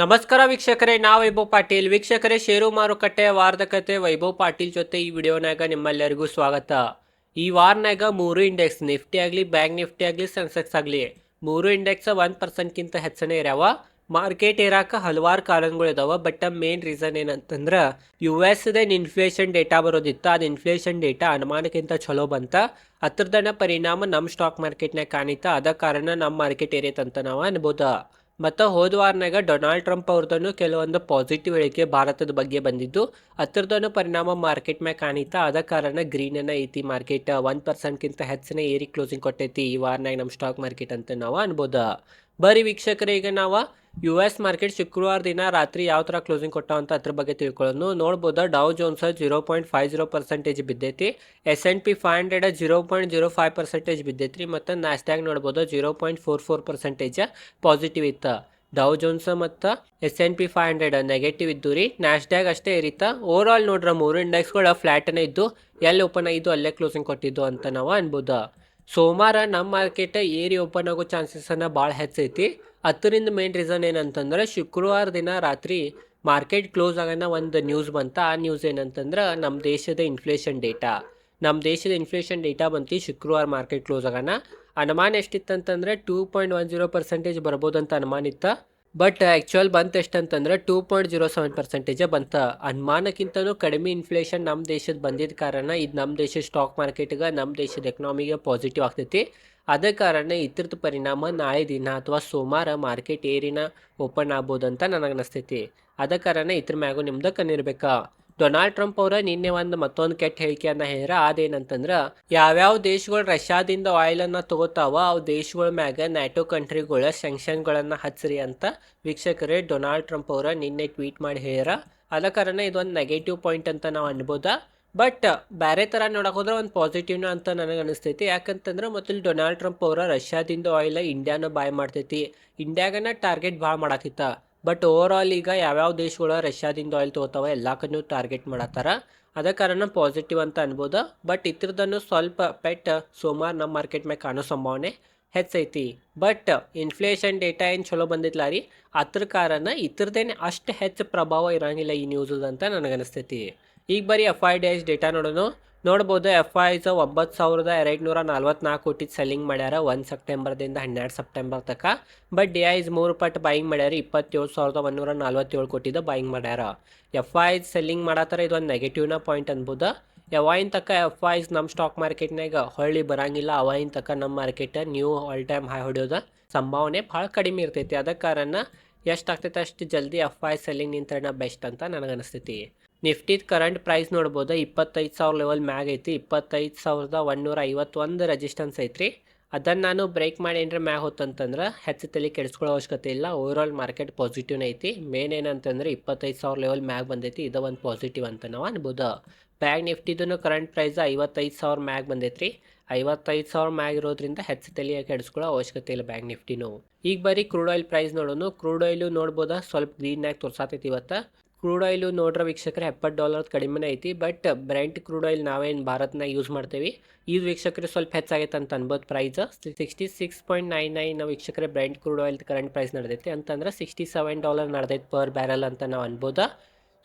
ನಮಸ್ಕಾರ ವೀಕ್ಷಕರೇ ನಾ ವೈಭವ್ ಪಾಟೀಲ್. ವೀಕ್ಷಕರೇ ಷೇರು ಮಾರುಕಟ್ಟೆ ವಾರದ ಕತೆ ವೈಭವ್ ಪಾಟೀಲ್ ಜೊತೆ ಈ ವಿಡಿಯೋನಾಗ ನಿಮ್ಮೆಲ್ಲರಿಗೂ ಸ್ವಾಗತ. ಈ ವಾರನಾಗ ಮೂರು ಇಂಡೆಕ್ಸ್ ನಿಫ್ಟಿ ಆಗಲಿ, ಬ್ಯಾಂಕ್ ನಿಫ್ಟಿ ಆಗಲಿ, ಸೆನ್ಸೆಕ್ಸ್ ಆಗಲಿ, ಮೂರು ಇಂಡೆಕ್ಸ್ ಒನ್ ಪರ್ಸೆಂಟ್ಗಿಂತ ಹೆಚ್ಚನೇ ಇರ್ಯಾವ. ಮಾರ್ಕೆಟ್ ಇರಾಕ ಹಲವಾರು ಕಾರಣಗಳು ಇದಾವ ಬಟ್ ಮೇನ್ ರೀಸನ್ ಏನಂತಂದ್ರೆ ಯು ಎಸ್ ಇನ್ಫ್ಲೇಷನ್ ಡೇಟಾ ಬರೋದಿತ್ತು, ಅದು ಇನ್ಫ್ಲೇಷನ್ ಡೇಟಾ ಅನುಮಾನಕ್ಕಿಂತ ಚಲೋ ಬಂತ. ಹತ್ರದನ ಪರಿಣಾಮ ನಮ್ಮ ಸ್ಟಾಕ್ ಮಾರ್ಕೆಟ್ನಾಗ ಕಾಣಿತ. ಅದ ಕಾರಣ ನಮ್ಮ ಮಾರ್ಕೆಟ್ ಏರೈತಂತ ನಾವು ಅನ್ಬೋದ. ಮತ್ತು ಹೋದ ವಾರನಾಗ ಡೊನಾಲ್ಡ್ ಟ್ರಂಪ್ ಅವ್ರದನ್ನು ಕೆಲವೊಂದು ಪಾಸಿಟಿವ್ ಹೇಳಿಕೆ ಭಾರತದ ಬಗ್ಗೆ ಬಂದಿದ್ದು ಅದ್ರದನ್ನು ಪರಿಣಾಮ ಮಾರ್ಕೆಟ್ ಮ್ಯಾಗ ಕಾಣಿತಾ. ಆದ ಕಾರಣ ಗ್ರೀನನ್ನ ಐತಿ ಮಾರ್ಕೆಟ್ ಒನ್ ಪರ್ಸೆಂಟ್ಗಿಂತ ಹೆಚ್ಚಿನ ಏರಿ ಕ್ಲೋಸಿಂಗ್ ಕೊಟ್ಟೈತಿ ಈ ವಾರನಾಗ ನಮ್ಮ ಸ್ಟಾಕ್ ಮಾರ್ಕೆಟ್ ಅಂತ ನಾವು ಅನ್ಬೋದು. ಬರೀ ವೀಕ್ಷಕರೇ, ಈಗ ನಾವು ಯು ಎಸ್ ಮಾರ್ಕೆಟ್ ಶುಕ್ರವಾರ ದಿನ ರಾತ್ರಿ ಯಾವ ಥರ ಕ್ಲೋಸಿಂಗ್ ಕೊಟ್ಟ ಅಂತ ಅದ್ರ ಬಗ್ಗೆ ತಿಳ್ಕೊಳ್ಳೋದು. ನೋಡ್ಬೋದು Dow Jones zero point five zero percentage ಬಿದ್ದೈತಿ. S and P five hundred zero point zero five percentage ಬಿದ್ದೈತ್ರಿ. ಮತ್ತು ನ್ಯಾಸ್ಟ್ಯಾಗ್ ನೋಡ್ಬೋದು zero point four four percentage positive ಇತ್ತು. ಡೌ ಜೋನ್ಸ್ ಮತ್ತು S and P five hundred negative ಇದ್ದು ರೀ. ನ್ಯಾಸ್ಡ್ಯಾಗ್ ಅಷ್ಟೇ ಇರಿತಾ over all ನೋಡ್ರ ಮೂರು ಇಂಡೆಕ್ಸ್ಗಳು ಫ್ಲ್ಯಾಟನೇ ಇದ್ದು, ಎಲ್ಲಿ ಓಪನ್ ಆಗಿದ್ದು ಅಲ್ಲೇ ಕ್ಲೋಸಿಂಗ್ ಕೊಟ್ಟಿದ್ದು ಅಂತ ನಾವು ಅನ್ಬೋದು. ಸೋಮವಾರ ನಮ್ಮ ಮಾರ್ಕೆಟ್ ಏರಿ ಓಪನ್ ಆಗೋ ಚಾನ್ಸಸ್ಸನ್ನು ಭಾಳ ಹೆಚ್ಚೈತಿ. ಹತ್ತರಿಂದ ಮೇನ್ ರೀಸನ್ ಏನಂತಂದ್ರೆ ಶುಕ್ರವಾರ ದಿನ ರಾತ್ರಿ ಮಾರ್ಕೆಟ್ ಕ್ಲೋಸ್ ಆಗೋಣ ಒಂದು ನ್ಯೂಸ್ ಬಂತ. ಆ ನ್ಯೂಸ್ ಏನಂತಂದ್ರೆ ನಮ್ಮ ದೇಶದ ಇನ್ಫ್ಲೇಷನ್ ಡೇಟಾ ನಮ್ಮ ದೇಶದ ಇನ್ಫ್ಲೇಷನ್ ಡೇಟಾ ಬಂತು ಶುಕ್ರವಾರ ಮಾರ್ಕೆಟ್ ಕ್ಲೋಸ್ ಆಗೋಣ. ಅನುಮಾನ ಎಷ್ಟಿತ್ತಂತಂದ್ರೆ two point one zero percentage ಬರ್ಬೋದಂತ ಅನುಮಾನ ಇತ್ತು. ಬಟ್ ಆ್ಯಕ್ಚುಯಲ್ ಬಂತ ಎಷ್ಟಂತಂದ್ರೆ ಟೂ ಪಾಯಿಂಟ್ ಜೀರೋ ಸೆವೆನ್ ಪರ್ಸೆಂಟೇಜೇ ಬಂತ. ಅನುಮಾನಕ್ಕಿಂತನೂ ಕಡಿಮೆ ಇನ್ಫ್ಲೇಷನ್ ನಮ್ಮ ದೇಶದ ಬಂದಿದ್ದ ಕಾರಣ ಇದು ನಮ್ಮ ದೇಶದ ಸ್ಟಾಕ್ ಮಾರ್ಕೆಟ್ಗೆ ನಮ್ಮ ದೇಶದ ಎಕನಾಮಿಗೆ ಪಾಸಿಟಿವ್ ಆಗ್ತೈತಿ. ಅದೇ ಕಾರಣ ಇದ್ರದ್ದು ಪರಿಣಾಮ ನಾಳೆ ದಿನ ಅಥವಾ ಸೋಮವಾರ ಮಾರ್ಕೆಟ್ ಏರಿನ ಓಪನ್ ಆಗ್ಬೋದಂತ ನನಗೆ ಅನಿಸ್ತೈತಿ. ಅದ ಕಾರಣ ಇದ್ರ ಮ್ಯಾಗೂ ನಿಮ್ದು ಕಣ್ಣಿರ್ಬೇಕಾ? ಡೊನಾಲ್ಡ್ ಟ್ರಂಪ್ ಅವರ ನಿನ್ನೆ ಒಂದು ಮತ್ತೊಂದು ಕೆಟ್ಟ ಹೇಳಿಕೆಯನ್ನ ಹೇಳ್ಯಾರ ಅದೇನಂತಂದ್ರೆ, ಯಾವ್ಯಾವ ದೇಶಗಳು ರಷ್ಯಾದಿಂದ ಆಯಿಲ್ ಅನ್ನ ತಗೋತಾವ ಆ ದೇಶಗಳ ಮ್ಯಾಗ ನ್ಯಾಟೋ ಕಂಟ್ರಿಗಳ ಸ್ಯಾಂಕ್ಷನ್ಗಳನ್ನು ಹಚ್ಚ್ರಿ ಅಂತ ವೀಕ್ಷಕರೇ ಡೊನಾಲ್ಡ್ ಟ್ರಂಪ್ ಅವರ ನಿನ್ನೆ ಟ್ವೀಟ್ ಮಾಡಿ ಹೇಳ್ಯಾರ ಅದ ಕಾರಣ ಇದೊಂದು ನೆಗೆಟಿವ್ ಪಾಯಿಂಟ್ ಅಂತ ನಾವು ಅನ್ಬೋದಾ. ಬಟ್ ಬೇರೆ ಥರ ನೋಡಕ್ಕೆ ಹೋದ್ರೆ ಒಂದು ಪಾಸಿಟಿವ್ನ ಅಂತ ನನಗೆ ಅನಿಸ್ತೈತಿ. ಯಾಕಂತಂದ್ರೆ ಮೊದಲು ಡೊನಾಲ್ಡ್ ಟ್ರಂಪ್ ಅವರ ರಷ್ಯಾದಿಂದ ಆಯಿಲ್ ಇಂಡಿಯಾನ ಬಾಯ್ ಮಾಡ್ತೈತಿ. ಇಂಡಿಯಾಗನ ಟಾರ್ಗೆಟ್ ಭಾಳ ಮಾಡತ್ತಿತ್ತ ಬಟ್ ಓವರ್ ಆಲ್ ಈಗ ಯಾವ್ಯಾವ ದೇಶಗಳು ರಷ್ಯಾದಿಂದ ಆಯಿಲ್ ತೊಗೋತಾವ ಎಲ್ಲಕ್ಕೂ ಟಾರ್ಗೆಟ್ ಮಾಡತ್ತಾರ. ಅದ ಕಾರಣ ಪಾಸಿಟಿವ್ ಅಂತ ಅನ್ಬೋದು. ಬಟ್ ಇತ್ರದನ್ನು ಸ್ವಲ್ಪ ಪೆಟ್ ಸೋಮವಾರ ನಮ್ಮ ಮಾರ್ಕೆಟ್ ಮೇಲೆ ಕಾಣೋ ಸಂಭಾವನೆ ಹೆಚ್ಚೈತಿ. ಬಟ್ ಇನ್ಫ್ಲೇಷನ್ ಡೇಟಾ ಏನು ಚಲೋ ಬಂದಿತ್ತಲ್ಲ ರೀ? ಅದ್ರ ಕಾರಣ ಇತ್ರದೇನೆ ಅಷ್ಟು ಹೆಚ್ಚು ಪ್ರಭಾವ ಇರೋಂಗಿಲ್ಲ ಈ ನ್ಯೂಸದ ಅಂತ ನನಗನಿಸ್ತೈತಿ ಈಗ ಬರೀ F I D Is data ನೋಡೋಣ ನೋಡ್ಬೋದು ಎಫ್ ಐಸ್ ಒಂಬತ್ತು ಸಾವಿರದ ಎರಡು ನೂರ ನಲ್ವತ್ನಾಲ್ಕು ಕೋಟಿ ಸೆಲ್ಲಿಂಗ್ ಮಾಡ್ಯಾರ ಒಂದು ಸೆಪ್ಟೆಂಬರ್ದಿಂದ ಹನ್ನೆರಡು ಸೆಪ್ಟೆಂಬರ್ ತನಕ ಬಟ್ ಡಿ ಐಸ್ ಮೂರು ಪಟ್ಟು ಬಾಯಿಂಗ್ ಮಾಡ್ಯಾರ, ಇಪ್ಪತ್ತೇಳು ಸಾವಿರದ ಒಂದೂರ ನಲ್ವತ್ತೇಳು ಕೋಟಿದ ಬಾಯಿಂಗ್ ಮಾಡ್ಯಾರ. ಎಫ್ ಐಸ್ ಸೆಲ್ಲಿಂಗ್ ಮಾಡತ್ತಾರ ಇದೊಂದು ನೆಗೆಟಿವ್ನ ಪಾಯಿಂಟ್ ಅನ್ಬೋದು. ಯಾವಾಗಿನ ತಕ್ಕ ಎಫ್ ಐಸ್ ನಮ್ಮ ಸ್ಟಾಕ್ ಮಾರ್ಕೆಟ್ನಾಗ ಹೊಳ್ಳಿ ಬರಂಗಿಲ್ಲ ಅವಾಗಿನ ತಕ್ಕ ನಮ್ಮ market new all time high ಹೊಡೆಯೋದ ಸಂಭಾವನೆ ಭಾಳ ಕಡಿಮೆ ಇರ್ತೈತಿ. ಅದ ಕಾರಣ ಎಷ್ಟು ಆಗ್ತೈತೆ ಅಷ್ಟು ಜಲ್ದಿ ಎಫ್ ಐ ಸೆಲ್ಲಿಂಗ್ ನಿಂತ್ರಣ ಬೆಸ್ಟ್ ಅಂತ ನನಗನಿಸ್ತೈತಿ ನಿಫ್ಟಿದ್ ಕರೆಂಟ್ ಪ್ರೈಸ್ ನೋಡ್ಬೋದು, ಇಪ್ಪತ್ತೈದು ಸಾವಿರ ಲೆವೆಲ್ ಮ್ಯಾಗ್ ಐತಿ, ಇಪ್ಪತ್ತೈದು ಸಾವಿರದ ಒಂದೂರ ಐವತ್ತೊಂದು ರೆಜಿಸ್ಟೆನ್ಸ್ ಐತ್ರಿ. ಅದನ್ನು ನಾನು ಬ್ರೇಕ್ ಮಾಡಿ ಏನ್ರ ಮ್ಯಾಗ ಹೊತ್ತಂತಂದ್ರೆ ಹೆಚ್ಚು ತಲೆ ಕೆಡಿಸ್ಕೊಳ್ಳೋ ಅವಶ್ಯಕತೆ ಇಲ್ಲ ಓವರ್ ಆಲ್ ಮಾರ್ಕೆಟ್ ಪಾಸಿಟಿವ್ ಐತಿ. ಮೇನ್ ಏನಂತಂದ್ರೆ ಇಪ್ಪತ್ತೈದು ಸಾವಿರ ಲೆವೆಲ್ ಮ್ಯಾಗ್ ಬಂದೈತಿ, ಇದು ಒಂದು ಪಾಸಿಟಿವ್ ಅಂತ ನಾವು ಅನ್ಬೋದು. ಬ್ಯಾಗ್ ನಿಫ್ಟಿದೂ ಕರೆಂಟ್ ಪ್ರೈಸ್ ಐವತ್ತೈದು ಸಾವಿರ ಮ್ಯಾಗ್ ಬಂದೈತ್ರಿ. ಐವತ್ತೈದು ಸಾವಿರ ಮ್ಯಾಗ್ ಇರೋದ್ರಿಂದ ಹೆಚ್ಚು ತಲೆಯ ಕೆಡಿಸ್ಕೊಳ್ಳೋ ಅವಶ್ಯಕತೆ ಇಲ್ಲ ಬ್ಯಾಂಕ್ ನಿಫ್ಟಿನೂ. ಈಗ ಬರೀ ಕ್ರೂಡ್ ಆಯಿಲ್ ಪ್ರೈಸ್ ನೋಡೋಣ ಕ್ರೂಡ್ ಆಯಿಲು ನೋಡ್ಬೋದಾ? ಸ್ವಲ್ಪ ಗ್ರೀನ್ನಾಗಿ ತೋರ್ಸಾತೈತಿ ಇವತ್ತು. ಕ್ರೂಡ್ ಆಯಿಲು ನೋಡ್ರ ವೀಕ್ಷಕರೇ ಎಪ್ಪತ್ತು ಡಾಲರ್ ಕಡಿಮೆನೇ ಐತಿ, ಬಟ್ ಬ್ರೆಂಟ್ ಕ್ರೂಡ್ ಆಯಿಲ್ ನಾವೇನು ಭಾರತ್ನಾಗ ಯೂಸ್ ಮಾಡ್ತೇವೆ. ಈ ವೀಕ್ಷಕರೇ ಸ್ವಲ್ಪ ಹೆಚ್ಚಾಗೈತೆ ಅಂತ ಅನ್ಬೋದು price sixty six point nine nine ವೀಕ್ಷಕರೇ brent crude oil current price ನಡೆದೈತಿ. ಅಂತಂದ್ರೆ ಸಿಕ್ಸ್ಟಿ ಸೆವೆನ್ ಡಾಲರ್ ನಡೆದೈತೆ ಪರ್ ಬ್ಯಾರಲ್ ಅಂತ ನಾವು ಅನ್ಬೋದು.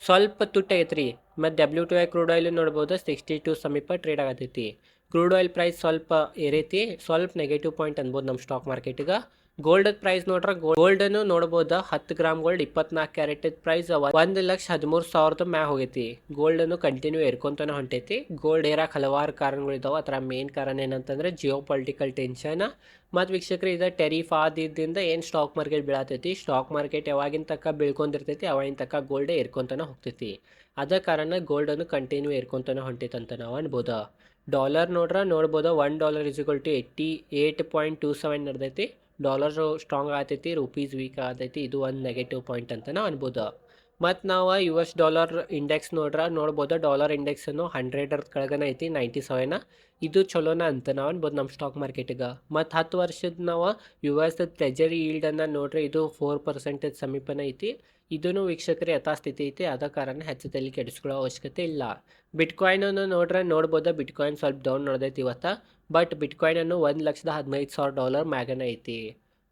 ಸ್ವಲ್ಪ ತುಟ್ಟ ಐತ್ರಿ. ಮತ್ತು W T I crude oil ನೋಡ್ಬೋದು ಸಿಕ್ಸ್ಟಿ ಟು ಸಮೀಪ ಟ್ರೇಡ್ ಆಗತೈತಿ. ಕ್ರೂಡ್ ಆಯಿಲ್ ಪ್ರೈಸ್ ಸ್ವಲ್ಪ ಏರೈತಿ, ಸ್ವಲ್ಪ ನೆಗೆಟಿವ್ ಪಾಯಿಂಟ್ ಅನ್ಬೋದು ನಮ್ಮ ಸ್ಟಾಕ್ ಮಾರ್ಕೆಟಿಗೆ ಗೋಲ್ಡ್ ಪ್ರೈಸ್ ನೋಡ್ರೆ ಗೋಲ್ಡನ್ನು ನೋಡ್ಬೋದು, ಹತ್ತು ಗ್ರಾಮ್ ಗೋಲ್ಡ್ ಇಪ್ಪತ್ನಾಲ್ಕು ಕ್ಯಾರೆಟ್ ಪ್ರೈಸ್ ಒಂದು ಲಕ್ಷ ಹದಿಮೂರು ಸಾವಿರದ ಮ್ಯಾಗ ಹೋಗೈತಿ. ಗೋಲ್ಡನ್ನು ಕಂಟಿನ್ಯೂ ಏರ್ಕೊಂತಾನೆ ಹೊಂಟೈತಿ. ಗೋಲ್ಡ್ ಏರಕ್ಕೆ ಹಲವಾರು ಕಾರಣಗಳಿದಾವೆ ಅದರ ಮೇನ್ ಕಾರಣ ಏನಂತಂದ್ರೆ ಜಿಯೋ ಪೊಲಿಟಿಕಲ್ ಟೆನ್ಷನ್ ಮತ್ತು ವೀಕ್ಷಕರು, ಇದು ಟೆರಿಫ್ ಆದಿದ್ದರಿಂದ ಏನು ಸ್ಟಾಕ್ ಮಾರ್ಕೆಟ್ ಬೀಳತೈತಿ? ಸ್ಟಾಕ್ ಮಾರ್ಕೆಟ್ ಯಾವಾಗಿನ ತಕ್ಕ ಬೀಳ್ಕೊಂಡಿರ್ತೈತಿ, ಅವಾಗಿನ ತಕ್ಕ ಗೋಲ್ಡ್ ಏರ್ಕೊಂತಾನೆ ಹೋಗ್ತೈತಿ. ಅದ ಕಾರಣ ಗೋಲ್ಡನ್ನು ಕಂಟಿನ್ಯೂ ಏರ್ಕೊಂತಾನೆ ಹೊಂಟೈತೆ ಅಂತ ನಾವು ಅನ್ಬೋದು. ಡಾಲರ್ ನೋಡ್ರೆ, ನೋಡ್ಬೋದು one dollar is equal to eighty eight point two seven ನಡ್ದೈತಿ. Dollar strong ಆಗ್ತೈತಿ ರುಪೀಸ್ ವೀಕ್ ಆಗ್ತೈತಿ, ಇದು ಒಂದು ನೆಗೆಟಿವ್ ಪಾಯಿಂಟ್ ಅಂತ ನಾವು ಅನ್ಬೋದು. ಮತ್ತು ನಾವು ಯು ಎಸ್ ಡಾಲರ್ ಇಂಡೆಕ್ಸ್ ನೋಡ್ರೆ, ನೋಡ್ಬೋದು? ಡಾಲರ್ ಇಂಡೆಕ್ಸನ್ನು ಹಂಡ್ರೆಡರ್ ಕೆಳಗನ ಐತಿ ನೈಂಟಿ ಸೆವೆನ ಇದು ಚಲೋನ ಅಂತ ನಾವು ಅನ್ಬೋದು ನಮ್ಮ ಸ್ಟಾಕ್ ಮಾರ್ಕೆಟಿಗೆ ಮತ್ತು ಹತ್ತು ವರ್ಷದ ನಾವು ಯು ಎಸ್ ಟ್ರೆಜರಿ ಈಲ್ಡನ್ನು ನೋಡ್ರಿ ಇದು ಫೋರ್ ಪರ್ಸೆಂಟೇಜ್ ಸಮೀಪನ ಐತಿ. ಇದೂ ವೀಕ್ಷಕರ ಯಥಾಸ್ಥಿತಿ ಐತಿ, ಆದ ಕಾರಣ ಹೆಚ್ಚು ತಲೆ ಕೆಡಿಸ್ಕೊಳ್ಳೋ ಅವಶ್ಯಕತೆ ಇಲ್ಲ. ಬಿಟ್ಕಾಯಿನನ್ನು ನೋಡ್ರೆ, ನೋಡ್ಬೋದು? ಬಿಟ್ಕಾಯಿನ್ ಸ್ವಲ್ಪ ಡೌನ್ ನಡೆದೈತಿ ಇವತ್ತು. ಬಟ್ ಬಿಟ್ಕಾಯಿನನ್ನು ಒಂದು ಲಕ್ಷದ ಹದಿನೈದು ಸಾವಿರ ಡಾಲರ್ ಮ್ಯಾಗನ ಐತಿ.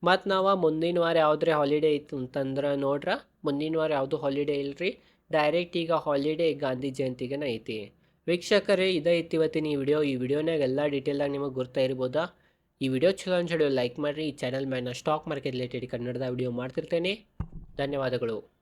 ಮತ್ತು ನಾವು ಮುಂದಿನ ವಾರ ಯಾವುದ್ರೆ ಹಾಲಿಡೇ ಇತ್ತು ಅಂತಂದ್ರೆ ನೋಡ್ರ ಮುಂದಿನ ವಾರ ಯಾವುದು ಹಾಲಿಡೇ ಇಲ್ರಿ? ಡೈರೆಕ್ಟ್ ಈಗ ಹಾಲಿಡೇ ಗಾಂಧಿ ಜಯಂತಿಗೆ ಐತಿ. ವೀಕ್ಷಕರೇ, ಇದೇ ಐತಿ ಇವತ್ತಿನ ಈ ವಿಡಿಯೋ ಈ ವಿಡಿಯೋನಾಗ ಎಲ್ಲ ಡೀಟೇಲಾಗಿ ನಿಮಗೆ ಗುರ್ತಾ ಇರ್ಬೋದಾ? ಈ ವಿಡಿಯೋ ಚಲೋ ಅನ್ಸೋ, ಲೈಕ್ ಮಾಡಿರಿ. ಈ ಚಾನಲ್ ಮೇಲೆ ಸ್ಟಾಕ್ ಮಾರ್ಕೆಟ್ ರಿಲೇಟೆಡ್ ಕನ್ನಡದ ವಿಡಿಯೋ ಮಾಡ್ತಿರ್ತೇನೆ. ಧನ್ಯವಾದಗಳು.